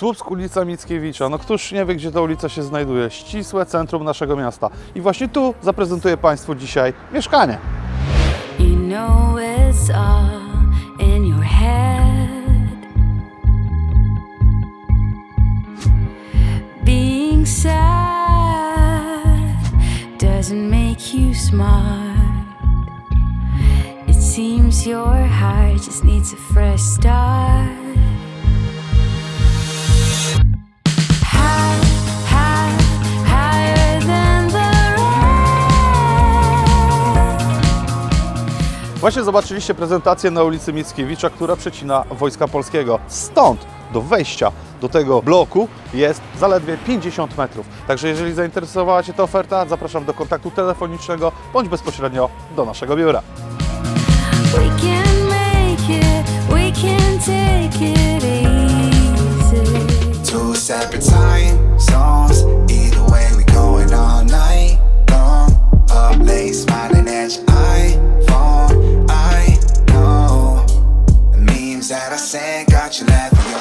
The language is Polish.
Słupsk, ulica Mickiewicza. No któż nie wie, gdzie ta ulica się znajduje? Ścisłe centrum naszego miasta. I właśnie tu zaprezentuję Państwu dzisiaj mieszkanie. You know it's all in your head. Being sad doesn't make you smart. It seems your heart just needs a fresh start. Właśnie zobaczyliście prezentację na ulicy Mickiewicza, która przecina Wojska Polskiego. Stąd do wejścia do tego bloku jest zaledwie 50 metrów. Także jeżeli zainteresowała Cię ta oferta, zapraszam do kontaktu telefonicznego bądź bezpośrednio do naszego biura. We can make it, we can take it easy. Two separate time sand got you laughing.